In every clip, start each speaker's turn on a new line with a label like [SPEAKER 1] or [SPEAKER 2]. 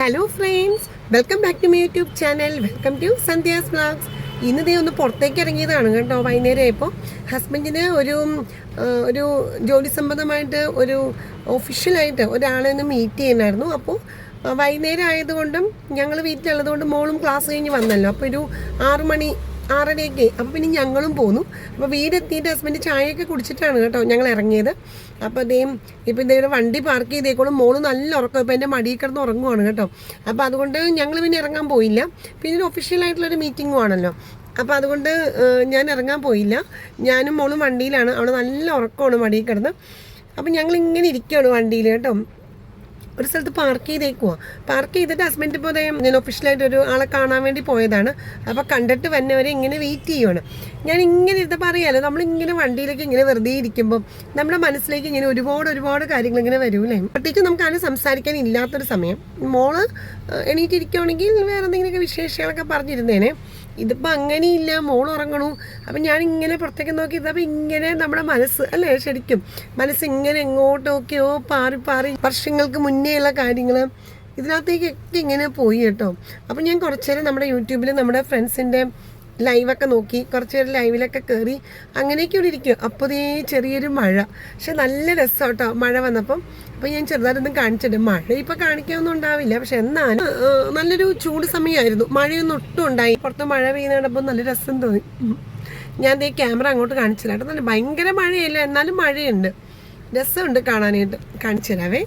[SPEAKER 1] Hello friends welcome back to my YouTube channel welcome to Sandhya's vlogs ഇന്ന് ദേ ഒന്ന് പുറത്തേക്ക് ഇറങ്ങിയതാണ് കേട്ടോ. വൈകുന്നേരം ആയപ്പോൾ ഹസ്ബൻഡിന് ഒരു ഒരു ജോലി സംബന്ധമായിട്ട് ഒരു ഒഫീഷ്യലായിട്ട് ഒരാളെ ഒന്ന് മീറ്റ് ചെയ്യണമായിരുന്നു അപ്പോൾ വൈകുന്നേരം ആയതുകൊണ്ടും ഞങ്ങൾ വീട്ടിലുള്ളതുകൊണ്ട് മോളും ക്ലാസ് കഴിഞ്ഞ് വന്നല്ലോ. അപ്പോൾ ഒരു ആറു മണി ആറരയൊക്കെ അപ്പോൾ പിന്നെ ഞങ്ങളും പോന്നു. അപ്പോൾ വീടെത്തിയിട്ട് ഹസ്ബൻഡ് ചായയൊക്കെ കുടിച്ചിട്ടാണ് കേട്ടോ ഞങ്ങൾ ഇറങ്ങിയത്. അപ്പോൾ ഇതേം ഇപ്പോൾ ഇതേ വണ്ടി പാർക്ക് ചെയ്തേക്കോളും മോൾ നല്ല ഉറക്കം. ഇപ്പോൾ എന്റെ മടിയിൽ കിടന്ന് ഉറങ്ങുവാണ് കേട്ടോ. അപ്പോൾ അതുകൊണ്ട് ഞങ്ങൾ പിന്നെ ഇറങ്ങാൻ പോയില്ല. പിന്നെ ഒരു ഒഫീഷ്യലായിട്ടുള്ളൊരു മീറ്റിങ്ങും ആണല്ലോ. അപ്പോൾ അതുകൊണ്ട് ഞാൻ ഇറങ്ങാൻ പോയില്ല. ഞാനും മോളും വണ്ടിയിലാണ്. അവിടെ നല്ല ഉറക്കമാണ് മടിയിൽ കിടന്ന്. അപ്പം ഞങ്ങൾ ഇങ്ങനെ ഇരിക്കുകയാണ് വണ്ടിയിൽ കേട്ടോ. ഒരു സ്ഥലത്ത് പാർക്ക് ചെയ്തേക്കുവാ. പാർക്ക് ചെയ്തിട്ട് ഹസ്ബൻഡ് ഇപ്പോൾ ഞാൻ ഒഫീഷ്യലായിട്ട് ഒരു ആളെ കാണാൻ വേണ്ടി പോയതാണ്. അപ്പോൾ കണ്ടിട്ട് വന്നവരെ ഇങ്ങനെ വെയിറ്റ് ചെയ്യുവാണ്. ഞാൻ ഇങ്ങനെ ഇരുന്നപ്പോൾ അറിയാലോ നമ്മളിങ്ങനെ വണ്ടിയിലേക്ക് ഇങ്ങനെ വെറുതെ ഇരിക്കുമ്പോൾ നമ്മുടെ മനസ്സിലേക്ക് ഇങ്ങനെ ഒരുപാട് ഒരുപാട് കാര്യങ്ങൾ ഇങ്ങനെ വരൂലേ പ്രത്യേകിച്ച് നമുക്ക് ആരും സംസാരിക്കാൻ ഇല്ലാത്തൊരു സമയം. മോൾ എണീറ്റിരിക്കുകയാണെങ്കിൽ വേറെ എന്തെങ്കിലുമൊക്കെ വിശേഷങ്ങളൊക്കെ പറഞ്ഞിരുന്നേനെ. ഇതിപ്പോൾ അങ്ങനെയില്ല മോൾ ഉറങ്ങണു. അപ്പം ഞാൻ ഇങ്ങനെ പുറത്തേക്ക് നോക്കി അപ്പോൾ ഇങ്ങനെ നമ്മുടെ മനസ്സ് അല്ലേ ശരിക്കും? മനസ്സ് ഇങ്ങനെ എങ്ങോട്ടൊക്കെയോ പാറി പാറി വർഷങ്ങൾക്ക് മുന്നേ ഉള്ള കാര്യങ്ങൾ ഇതിനകത്തേക്കൊക്കെ ഇങ്ങനെ പോയി കേട്ടോ. അപ്പം ഞാൻ കുറച്ചേരം നമ്മുടെ യൂട്യൂബിൽ നമ്മുടെ ഫ്രണ്ട്സിന്റെ ലൈവൊക്കെ നോക്കി കുറച്ച് പേര് ലൈവിലൊക്കെ കയറി അങ്ങനെയൊക്കെ ഇവിടെ ഇരിക്കും അപ്പോൾ ചെറിയൊരു മഴ. പക്ഷെ നല്ല രസം കേട്ടോ മഴ വന്നപ്പം. അപ്പോൾ ഞാൻ ചെറുതായിട്ടൊന്നും കാണിച്ചിട്ട് മഴ ഇപ്പൊ കാണിക്കാനൊന്നും ഉണ്ടാവില്ല. പക്ഷെ എന്നാലും നല്ലൊരു ചൂട് സമയമായിരുന്നു. മഴയൊന്നും ഒട്ടും ഉണ്ടായി. പുറത്ത് മഴ പെയ്യുന്നപ്പോൾ നല്ല രസം തോന്നി. ഞാൻ ഈ ക്യാമറ അങ്ങോട്ട് കാണിച്ചില്ല. കേട്ടോ നല്ല ഭയങ്കര മഴയില്ല? എന്നാലും മഴയുണ്ട്. രസമുണ്ട് കാണാനായിട്ട്. കാണിച്ചു തരാവേ.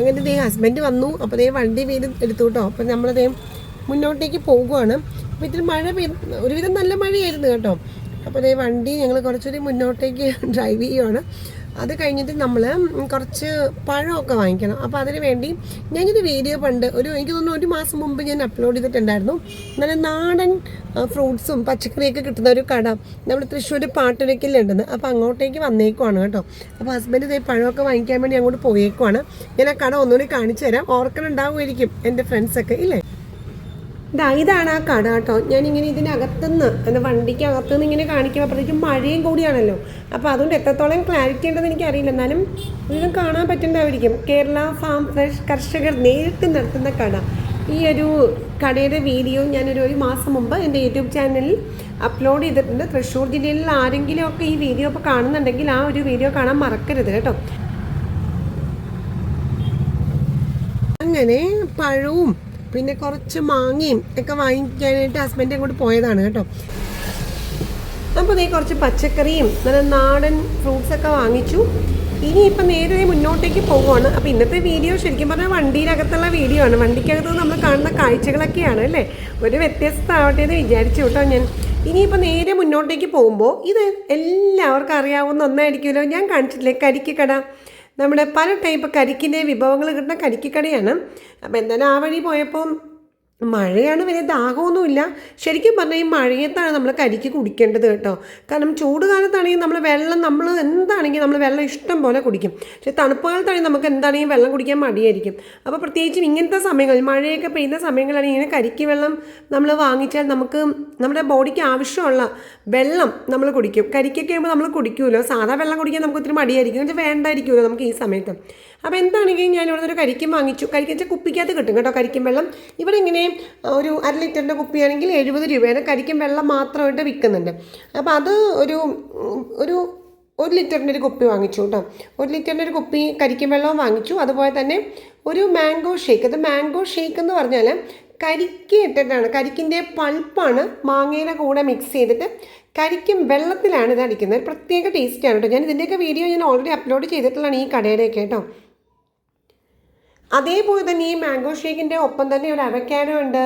[SPEAKER 1] അങ്ങനെ ദേ ഹസ്ബൻഡ് വന്നു. അപ്പോൾ ദേ വണ്ടി വീട് എടുത്തു കേട്ടോ. അപ്പോൾ നമ്മളതേ മുന്നോട്ടേക്ക് പോകുവാണ്. അപ്പോൾ ഇതിൽ മഴ പെയ്ത് ഒരുവിധം നല്ല മഴയായിരുന്നു കേട്ടോ. അപ്പോൾ ദേ വണ്ടി ഞങ്ങൾ കുറച്ചുകൂടി മുന്നോട്ടേക്ക് ഡ്രൈവ് ചെയ്യുവാണ്. അത് കഴിഞ്ഞിട്ട് നമ്മൾ കുറച്ച് പഴമൊക്കെ വാങ്ങിക്കണം. അപ്പോൾ അതിന് വേണ്ടി ഞാനൊരു വീഡിയോ പണ്ട് ഒരു എനിക്ക് തോന്നുന്നു ഒരു മാസം മുമ്പ് ഞാൻ അപ്ലോഡ് ചെയ്തിട്ടുണ്ടായിരുന്നു. നല്ല നാടൻ ഫ്രൂട്ട്സും പച്ചക്കറിയൊക്കെ കിട്ടുന്ന ഒരു കട. നമ്മൾ തൃശ്ശൂർ പാട്ടുരക്കിലുണ്ടെന്ന് അപ്പോൾ അങ്ങോട്ടേക്ക് വന്നേക്കുവാണ് കേട്ടോ. അപ്പോൾ ഹസ്ബൻഡ് ഇതേ പഴമൊക്കെ വാങ്ങിക്കാൻ വേണ്ടി അങ്ങോട്ട് പോയേക്കുവാണ്. ഞാൻ ആ കട ഒന്നുകൂടി കാണിച്ചു തരാം ഓർക്കണുണ്ടാവുമായിരിക്കും എന്റെ ഫ്രണ്ട്സൊക്കെ ഇല്ലേ? ഇതാ ഇതാണ് ആ കട കേട്ടോ. ഞാനിങ്ങനെ ഇതിനകത്തുനിന്ന് എന്റെ വണ്ടിക്ക് അകത്തുനിന്ന് ഇങ്ങനെ കാണിക്കുമ്പോൾ അപ്പോഴത്തേക്കും മഴയും കൂടിയാണല്ലോ. അപ്പോൾ അതുകൊണ്ട് എത്രത്തോളം ക്ലാരിറ്റി ഉണ്ടെന്ന് എനിക്കറിയില്ല. എന്നാലും ഇതിനും കാണാൻ പറ്റുന്നുണ്ടായിരിക്കും കേരള ഫാം ഫ്രഷ് കർഷകർ നേരിട്ട് നടത്തുന്ന കട. ഈ ഒരു കടയുടെ വീഡിയോ ഞാനൊരു ഒരു മാസം മുമ്പ് എന്റെ യൂട്യൂബ് ചാനലിൽ അപ്ലോഡ് ചെയ്തിട്ടുണ്ട്. തൃശ്ശൂർ ജില്ലയിൽ ആരെങ്കിലും ഒക്കെ ഈ വീഡിയോ ഇപ്പോൾ കാണുന്നുണ്ടെങ്കിൽ ആ ഒരു വീഡിയോ കാണാൻ മറക്കരുത് കേട്ടോ. അങ്ങനെ പഴവും പിന്നെ കുറച്ച് മാങ്ങയും ഒക്കെ വാങ്ങിക്കാനായിട്ട് ഹസ്ബൻഡ് അങ്ങോട്ട് പോയതാണ് കേട്ടോ. അപ്പോൾ നീ കുറച്ച് പച്ചക്കറിയും നല്ല നാടൻ ഫ്രൂട്ട്സ് ഒക്കെ വാങ്ങിച്ചു. ഇനിയിപ്പോൾ നേരെ മുന്നോട്ടേക്ക് പോവുകയാണ്. അപ്പോൾ ഇന്നത്തെ വീഡിയോ ശരിക്കും പറഞ്ഞാൽ വണ്ടിയിലകത്തുള്ള വീഡിയോ ആണ്. വണ്ടിക്കകത്ത് നമ്മൾ കാണുന്ന കാഴ്ചകളൊക്കെയാണ് അല്ലേ? ഒരു വ്യത്യസ്തമാവട്ടെ എന്ന് വിചാരിച്ചു കേട്ടോ ഞാൻ. ഇനിയിപ്പോൾ നേരെ മുന്നോട്ടേക്ക് പോകുമ്പോൾ ഇത് എല്ലാവർക്കും അറിയാവുന്ന ഒന്നായിരിക്കുമല്ലോ. ഞാൻ കാണിച്ചിട്ടില്ലേ? കരിക്കക്കട നമ്മുടെ പല ടൈപ്പ് കരിക്കിന്റെ വിഭവങ്ങൾ കിട്ടുന്ന കരിക്കിക്കടയാണ് അപ്പോൾ എന്തായാലും ആ വഴി പോയപ്പോൾ മഴയാണ് വലിയ ദാഹമൊന്നുമില്ല. ശരിക്കും പറഞ്ഞാൽ ഈ മഴയത്താണ് നമ്മൾ കരിക്ക് കുടിക്കേണ്ടത് കേട്ടോ. കാരണം ചൂട് കാലത്താണെങ്കിൽ നമ്മൾ വെള്ളം നമ്മൾ എന്താണെങ്കിൽ നമ്മൾ വെള്ളം ഇഷ്ടം പോലെ കുടിക്കും. പക്ഷേ തണുപ്പ് കാലത്താണെങ്കിൽ നമുക്ക് എന്താണെങ്കിൽ വെള്ളം കുടിക്കാൻ മടിയായിരിക്കും. അപ്പോൾ പ്രത്യേകിച്ചും ഇങ്ങനത്തെ സമയങ്ങളിൽ മഴയൊക്കെ പെയ്യുന്ന സമയങ്ങളാണെങ്കിൽ ഇങ്ങനെ കരിക്ക് വെള്ളം നമ്മൾ വാങ്ങിച്ചാൽ നമുക്ക് നമ്മുടെ ബോഡിക്ക് ആവശ്യമുള്ള വെള്ളം നമ്മൾ കുടിക്കും. കരിക്കൊക്കെ ആകുമ്പോൾ നമ്മൾ കുടിക്കുമല്ലോ സാധാ വെള്ളം കുടിക്കാൻ നമുക്ക് ഒത്തിരി മടിയായിരിക്കും. എന്ന് വേണ്ടായിരിക്കുമല്ലോ നമുക്ക് ഈ സമയത്ത്. അപ്പോൾ എന്താണെങ്കിലും ഞാൻ ഇവിടെ ഒരു കരിക്കും വാങ്ങിച്ചു. കരിക്കും വെച്ചാൽ കുപ്പിക്കകത്ത് കിട്ടും കേട്ടോ കരിക്കും വെള്ളം. ഇവിടെ ഇങ്ങനെ ഒരു അര ലിറ്ററിന്റെ കുപ്പിയാണെങ്കിൽ എഴുപത് രൂപയാണ്. കരിക്കും വെള്ളം മാത്രമായിട്ട് വിൽക്കുന്നുണ്ട്. അപ്പോൾ അത് ഒരു ഒരു ഒരു ലിറ്ററിന്റെ ഒരു കുപ്പി വാങ്ങിച്ചു കേട്ടോ. ഒരു ലിറ്ററിന്റെ ഒരു കുപ്പി കരിക്കും വെള്ളവും വാങ്ങിച്ചു. അതുപോലെ തന്നെ ഒരു മാംഗോ ഷേക്ക്. അത് മാംഗോ ഷേക്ക് എന്ന് പറഞ്ഞാൽ കരിക്ക് ഇട്ടിട്ടാണ്. കരിക്കിന്റെ പൾപ്പാണ് മാങ്ങയുടെ കൂടെ മിക്സ് ചെയ്തിട്ട് കരിക്കും വെള്ളത്തിലാണ് ഇത് അടിക്കുന്നത്. പ്രത്യേക ടേസ്റ്റാണ് കേട്ടോ. ഞാൻ ഇതിന്റെയൊക്കെ വീഡിയോ ഞാൻ ഓൾറെഡി അപ്ലോഡ് ചെയ്തിട്ടുള്ളതാണ് ഈ കടയുടെയൊക്കെ കേട്ടോ. അതേപോലെ തന്നെ ഈ മാംഗോ ഷേക്കിന്റെ ഒപ്പം തന്നെ ഒരു അവക്കാഡോ ഉണ്ട്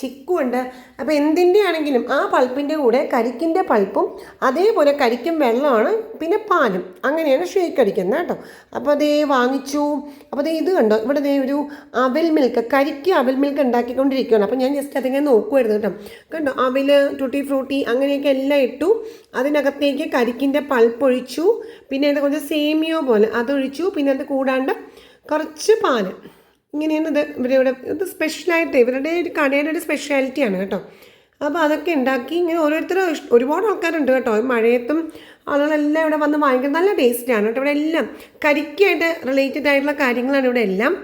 [SPEAKER 1] ചിക്കു ഉണ്ട്. അപ്പോൾ എന്തിന്റെ ആണെങ്കിലും ആ പൾപ്പിന്റെ കൂടെ കരിക്കിന്റെ പൾപ്പും അതേപോലെ കരിക്കും വെള്ളമാണ് പിന്നെ പാലും. അങ്ങനെയാണ് ഷേക്ക് അടിക്കുന്നത് കേട്ടോ. അപ്പോൾ അതേ വാങ്ങിച്ചു. അപ്പോൾ ദേ ഇത് കണ്ടോ? ഇവിടെ ദേ ഒരു അവൽ മിൽക്ക് കരിക്ക് അവൽ മിൽക്ക് ഉണ്ടാക്കിക്കൊണ്ടിരിക്കുകയാണ്. അപ്പോൾ ഞാൻ ജസ്റ്റ് അതിങ്ങനെ നോക്കുമായിരുന്നു കേട്ടോ. കണ്ടോ? അവൽ ടുട്ടി ഫ്രൂട്ടി അങ്ങനെയൊക്കെ എല്ലാം ഇട്ടു. അതിനകത്തേക്ക് കരിക്കിന്റെ പൾപ്പ് ഒഴിച്ചു. പിന്നെ അതിന്റെ കുറച്ച് സേമിയോ പോലെ അതൊഴിച്ചു പിന്നെ അത് കൂടാണ്ട് കുറച്ച് പാൽ ഇങ്ങനെയാണ് ഇത് ഇവരിവിടെ ഇത് സ്പെഷ്യലായിട്ട് ഇവരുടെ ഒരു കടയുടെ ഒരു സ്പെഷ്യാലിറ്റിയാണ് കേട്ടോ. അപ്പോൾ അതൊക്കെ ഉണ്ടാക്കി ഇങ്ങനെ ഓരോരുത്തർ ഒരുപാട് ആൾക്കാരുണ്ട് കേട്ടോ. മഴയത്തും ആളുകളെല്ലാം ഇവിടെ വന്ന് വാങ്ങിക്കുന്നത് നല്ല ടേസ്റ്റാണ് കേട്ടോ. ഇവിടെ എല്ലാം കരിക്കായിട്ട് റിലേറ്റഡ് ആയിട്ടുള്ള കാര്യങ്ങളാണ് ഇവിടെ എല്ലാം.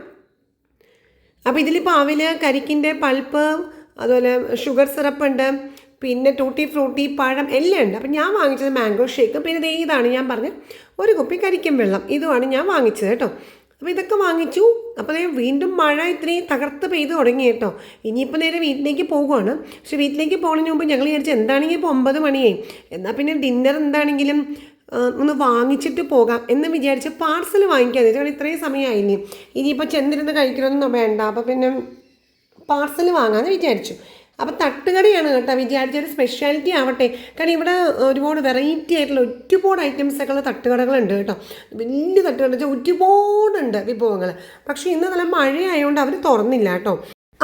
[SPEAKER 1] അപ്പോൾ ഇതിലിപ്പോൾ അവൽ കരിക്കിന്റെ പൾപ്പ് അതുപോലെ ഷുഗർ സിറപ്പ് ഉണ്ട് പിന്നെ ടൂട്ടി ഫ്രൂട്ടി പഴം എല്ലാം ഉണ്ട്. അപ്പം ഞാൻ വാങ്ങിച്ചത് മാംഗോ ഷേക്ക് പിന്നെ ഇതാണ് ഞാൻ പറഞ്ഞ ഒരു കുപ്പി കരിക്കും വെള്ളം. ഇതുമാണ് ഞാൻ വാങ്ങിച്ചത് കേട്ടോ. അപ്പോൾ ഇതൊക്കെ വാങ്ങിച്ചു. അപ്പോൾ വീണ്ടും മഴ ഇത്രയും തകർത്ത് പെയ്ത് തുടങ്ങി കേട്ടോ. ഇനിയിപ്പോൾ നേരെ വീട്ടിലേക്ക് പോകുവാണ് പക്ഷെ വീട്ടിലേക്ക് പോകുന്നതിന് മുമ്പ് ഞങ്ങൾ വിചാരിച്ചു എന്താണെങ്കിൽ ഇപ്പോൾ ഒമ്പത് മണിയായി. എന്നാൽ പിന്നെ ഡിന്നർ എന്താണെങ്കിലും ഒന്ന് വാങ്ങിച്ചിട്ട് പോകാം എന്ന് വിചാരിച്ച് പാർസൽ വാങ്ങിക്കാതെ കാരണം ഇത്രയും സമയമായില്ലേ. ഇനിയിപ്പോൾ ചെന്നിരുന്ന് കഴിക്കണമെന്നൊന്നും വേണ്ട. അപ്പോൾ പിന്നെ പാർസൽ വാങ്ങാമെന്ന് വിചാരിച്ചു. അപ്പോൾ തട്ടുകടയാണ് കേട്ടോ വിചാരിച്ച ഒരു സ്പെഷ്യാലിറ്റി ആവട്ടെ. കാരണം ഇവിടെ ഒരുപാട് വെറൈറ്റി ആയിട്ടുള്ള ഒരുപാട് ഐറ്റംസൊക്കെയുള്ള തട്ടുകടകളുണ്ട് കേട്ടോ. വലിയ തട്ടുകട വെച്ചാൽ ഒരുപാടുണ്ട് വിഭവങ്ങൾ പക്ഷേ ഇന്ന് നല്ല മഴയായതുകൊണ്ട് അവർ തുറന്നില്ല കേട്ടോ.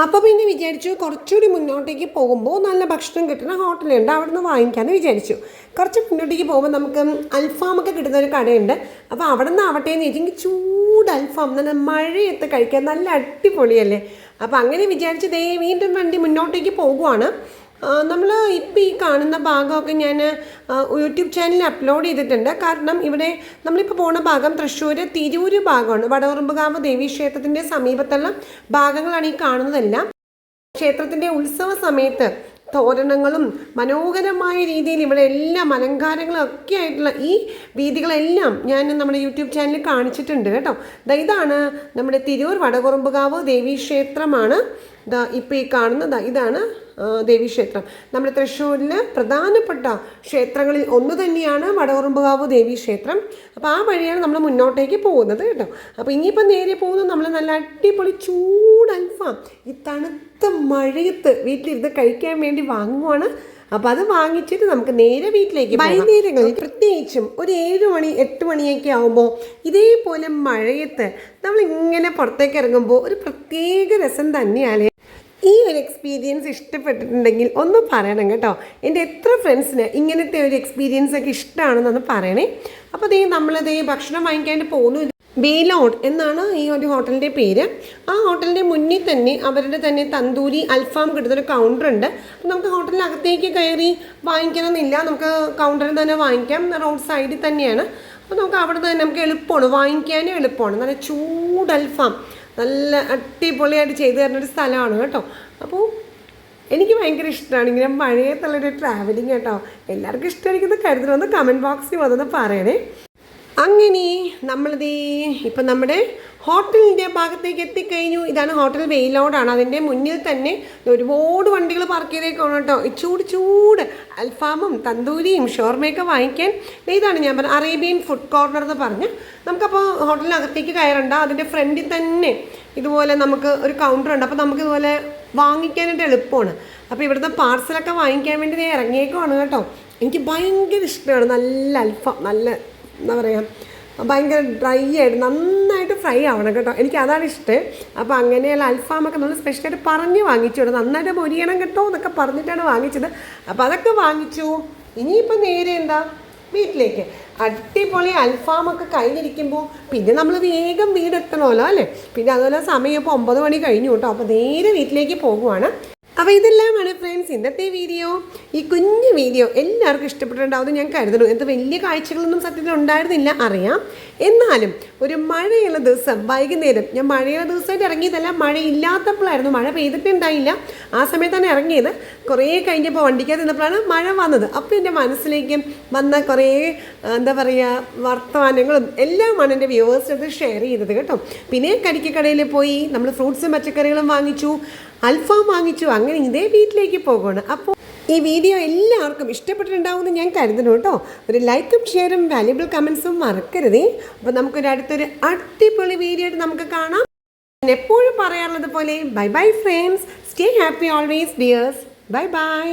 [SPEAKER 1] അപ്പോൾ പിന്നെ വിചാരിച്ചു കുറച്ചുകൂടി മുന്നോട്ടേക്ക് പോകുമ്പോൾ നല്ല ഭക്ഷണം കിട്ടുന്ന ഹോട്ടലുണ്ട്. അവിടെ നിന്ന് വാങ്ങിക്കാമെന്ന് വിചാരിച്ചു. കുറച്ച് മുന്നോട്ടേക്ക് പോകുമ്പോൾ നമുക്ക് അൽഫാമൊക്കെ കിട്ടുന്ന ഒരു കടയുണ്ട്. അപ്പോൾ അവിടെ നിന്ന് ആവട്ടെ എന്ന് ചോദിച്ചെങ്കിൽ ചൂട് അൽഫാം നല്ല മഴയത്ത് കഴിക്കാൻ നല്ല അടിപൊളിയല്ലേ? അപ്പോൾ അങ്ങനെ വിചാരിച്ച് ദേ വീണ്ടും വണ്ടി മുന്നോട്ടേക്ക് പോകുവാണ്. നമ്മൾ ഇപ്പം ഈ കാണുന്ന ഭാഗമൊക്കെ ഞാൻ യൂട്യൂബ് ചാനലിൽ അപ്ലോഡ് ചെയ്തിട്ടുണ്ട്. കാരണം ഇവിടെ നമ്മളിപ്പോൾ പോകുന്ന ഭാഗം തൃശ്ശൂർ തിരൂര് ഭാഗമാണ്. വടവറുമ്പുകാവ് ദേവീക്ഷേത്രത്തിന്റെ സമീപത്തുള്ള ഭാഗങ്ങളാണ് ഈ കാണുന്നതെല്ലാം. ക്ഷേത്രത്തിന്റെ ഉത്സവ സമയത്ത് തോരണങ്ങളും മനോഹരമായ രീതിയിൽ ഇവിടെ എല്ലാം അലങ്കാരങ്ങളും ഒക്കെ ആയിട്ടുള്ള ഈ വീതികളെല്ലാം ഞാൻ നമ്മുടെ യൂട്യൂബ് ചാനലിൽ കാണിച്ചിട്ടുണ്ട് കേട്ടോ. ഇതാണ് നമ്മുടെ തിരൂർ വടകുറുമ്പുകാവ് ദേവീക്ഷേത്രമാണ്. ദാ ഇപ്പോൾ ഈ കാണുന്നത് ഇതാണ് ദേവീക്ഷേത്രം. നമ്മുടെ തൃശ്ശൂരിൽ പ്രധാനപ്പെട്ട ക്ഷേത്രങ്ങളിൽ ഒന്ന് തന്നെയാണ് വടകുറുമ്പുകാവ് ദേവീക്ഷേത്രം. അപ്പോൾ ആ വഴിയാണ് നമ്മൾ മുന്നോട്ടേക്ക് പോകുന്നത് കേട്ടോ. അപ്പോൾ ഇനിയിപ്പോൾ നേരെ പോകുന്നത് നമ്മൾ നല്ല അടിപൊളി ചൂട് അൽഫാം. ഈ തണുത്ത മഴയത്ത് വീട്ടിലിരുന്ന് കഴിക്കാൻ വേണ്ടി വാങ്ങുവാണ്. അപ്പോൾ അത് വാങ്ങിച്ചിട്ട് നമുക്ക് നേരെ വീട്ടിലേക്ക് വൈകുന്നേരങ്ങളിൽ പ്രത്യേകിച്ചും ഒരു ഏഴ് മണി എട്ട് മണിയൊക്കെ ആകുമ്പോൾ ഇതേപോലെ മഴയത്ത് നമ്മളിങ്ങനെ പുറത്തേക്ക് ഇറങ്ങുമ്പോൾ ഒരു പ്രത്യേക രസം തന്നെയാണ് ഈ ഒരു എക്സ്പീരിയൻസ് ഇഷ്ടപ്പെട്ടിട്ടുണ്ടെങ്കിൽ ഒന്ന് പറയണം കേട്ടോ. എന്റെ എത്ര ഫ്രണ്ട്സിന് ഇങ്ങനത്തെ ഒരു എക്സ്പീരിയൻസ് ഒക്കെ ഇഷ്ടമാണെന്നൊന്ന് പറയണേ. അപ്പോൾ ദേ നമ്മളതേ ഭക്ഷണം വാങ്ങിക്കാണ്ട് പോകുന്നു ബേലോഡ് എന്നാണ് ഈ ഒരു ഹോട്ടലിന്റെ പേര്. ആ ഹോട്ടലിന്റെ മുന്നിൽ തന്നെ അവരുടെ തന്നെ തന്തൂരി അൽഫാം കിട്ടുന്നൊരു കൗണ്ടർ ഉണ്ട്. അപ്പോൾ നമുക്ക് ഹോട്ടലിനകത്തേക്ക് കയറി വാങ്ങിക്കണമെന്നില്ല. നമുക്ക് കൗണ്ടറിൽ തന്നെ വാങ്ങിക്കാം. റോഡ് സൈഡിൽ തന്നെയാണ്. അപ്പോൾ നമുക്ക് അവിടെ തന്നെ നമുക്ക് എളുപ്പമാണ്. വാങ്ങിക്കാനും എളുപ്പമാണ്. നല്ല ചൂട് അൽഫാം. നല്ല അടിപൊളിയായിട്ട് ചെയ്തു തരുന്ന ഒരു സ്ഥലമാണ് കേട്ടോ. അപ്പോൾ എനിക്ക് ഭയങ്കര ഇഷ്ടമാണ് ഇങ്ങനെ മഴയത്തുള്ളൊരു ട്രാവലിംഗ് കേട്ടോ. എല്ലാവർക്കും ഇഷ്ടമായിരിക്കുന്നത് കരുതണമെന്ന് കമന്റ് ബോക്സിൽ വന്നത് പറയണേ. അങ്ങനെ നമ്മളിത് ഇപ്പം നമ്മുടെ ഹോട്ടലിന്റെ ഭാഗത്തേക്ക് എത്തിക്കഴിഞ്ഞു. ഇതാണ് ഹോട്ടൽ വെയിലോടാണ്. അതിന്റെ മുന്നിൽ തന്നെ ഒരുപാട് വണ്ടികൾ പാർക്ക് ചെയ്തേക്കാണ് കേട്ടോ. ചൂട് ചൂട് അൽഫാമും തന്തൂരിയും ഷോർമയൊക്കെ വാങ്ങിക്കാൻ. ഇതാണ് ഞാൻ പറഞ്ഞത് അറേബ്യൻ ഫുഡ് കോർണർ എന്ന് പറഞ്ഞ്. നമുക്കപ്പോൾ ഹോട്ടലിനകത്തേക്ക് കയറണ്ട. അതിന്റെ ഫ്രണ്ടിൽ തന്നെ ഇതുപോലെ നമുക്ക് ഒരു കൗണ്ടർ ഉണ്ട്. അപ്പോൾ നമുക്ക് ഇതുപോലെ വാങ്ങിക്കാനായിട്ട് എളുപ്പമാണ്. അപ്പോൾ ഇവിടുത്തെ പാർസലൊക്കെ വാങ്ങിക്കാൻ വേണ്ടി ഇറങ്ങിയേക്കുവാണ് കേട്ടോ. എനിക്ക് ഭയങ്കര ഇഷ്ടമാണ്. നല്ല അൽഫാം നല്ല എന്താ പറയുക ഭയങ്കര ഡ്രൈ ആയിട്ട് നന്നായിട്ട് ഫ്രൈ ആവണം കേട്ടോ. എനിക്ക് അതാണ് ഇഷ്ടം. അപ്പോൾ അങ്ങനെയുള്ള അൽഫാമൊക്കെ നമ്മൾ സ്പെഷ്യലായിട്ട് പറഞ്ഞ് വാങ്ങിച്ചു. കേട്ടോ നന്നായിട്ട് മൊരിയണം കേട്ടോ എന്നൊക്കെ പറഞ്ഞിട്ടാണ് വാങ്ങിച്ചത്. അപ്പോൾ അതൊക്കെ വാങ്ങിച്ചു. ഇനിയിപ്പോൾ നേരെ എന്താ? വീട്ടിലേക്ക്. അടിപൊളി അൽഫാമൊക്കെ കഴിഞ്ഞിരിക്കുമ്പോൾ പിന്നെ നമ്മൾ വേഗം വീടെത്തണമല്ലോ അല്ലേ? പിന്നെ അതുപോലെ സമയം ഇപ്പോൾ ഒമ്പത് മണി കഴിഞ്ഞു കേട്ടോ. അപ്പോൾ നേരെ വീട്ടിലേക്ക് പോകുവാണ്. അപ്പോൾ ഇതെല്ലാമാണ് ഫ്രണ്ട്സ് ഇന്നത്തെ വീഡിയോ ഈ കുഞ്ഞു വീഡിയോ എല്ലാവർക്കും ഇഷ്ടപ്പെട്ടിട്ടുണ്ടാവും ഞാൻ കരുതുന്നു. എന്ത് വലിയ കാഴ്ചകളൊന്നും സത്യത്തിൽ ഉണ്ടായിരുന്നില്ല അറിയാം. എന്നാലും ഒരു മഴയുള്ള ദിവസം വൈകുന്നേരം ഞാൻ മഴയുള്ള ദിവസമായിട്ട് ഇറങ്ങിയതല്ല മഴയില്ലാത്തപ്പോഴായിരുന്നു. മഴ പെയ്തിട്ടുണ്ടായില്ല ആ സമയത്താണ് ഇറങ്ങിയത്. കുറേ കഴിഞ്ഞപ്പോൾ വണ്ടിക്കാതെ നിന്നപ്പോഴാണ് മഴ വന്നത്. അപ്പോൾ എന്റെ മനസ്സിലേക്ക് വന്ന കുറേ എന്താ പറയുക വർത്തമാനങ്ങളും എല്ലാമാണ് എന്റെ വ്യൂവേഴ്സിനത് ഷെയർ ചെയ്തത് കേട്ടോ. പിന്നെ കടിക്കടയിൽ പോയി നമ്മൾ ഫ്രൂട്ട്സും പച്ചക്കറികളും വാങ്ങിച്ചു. അൽഫാം വാങ്ങിച്ചു അങ്ങനെ ഇതേ വീട്ടിലേക്ക് പോകുകയാണ് അപ്പോൾ ഈ വീഡിയോ എല്ലാവർക്കും ഇഷ്ടപ്പെട്ടിട്ടുണ്ടാവുമെന്ന് ഞാൻ കരുതുന്നു കേട്ടോ. ഒരു ലൈക്കും ഷെയറും വാല്യുബിൾ കമൻസും മറക്കരുതേ. അപ്പോൾ നമുക്കൊരു അടുത്തൊരു അടിപൊളി വീഡിയോ നമുക്ക് കാണാം. ഞാൻ എപ്പോഴും പറയാറുള്ളത് പോലെ bye bye friends stay happy always dears bye bye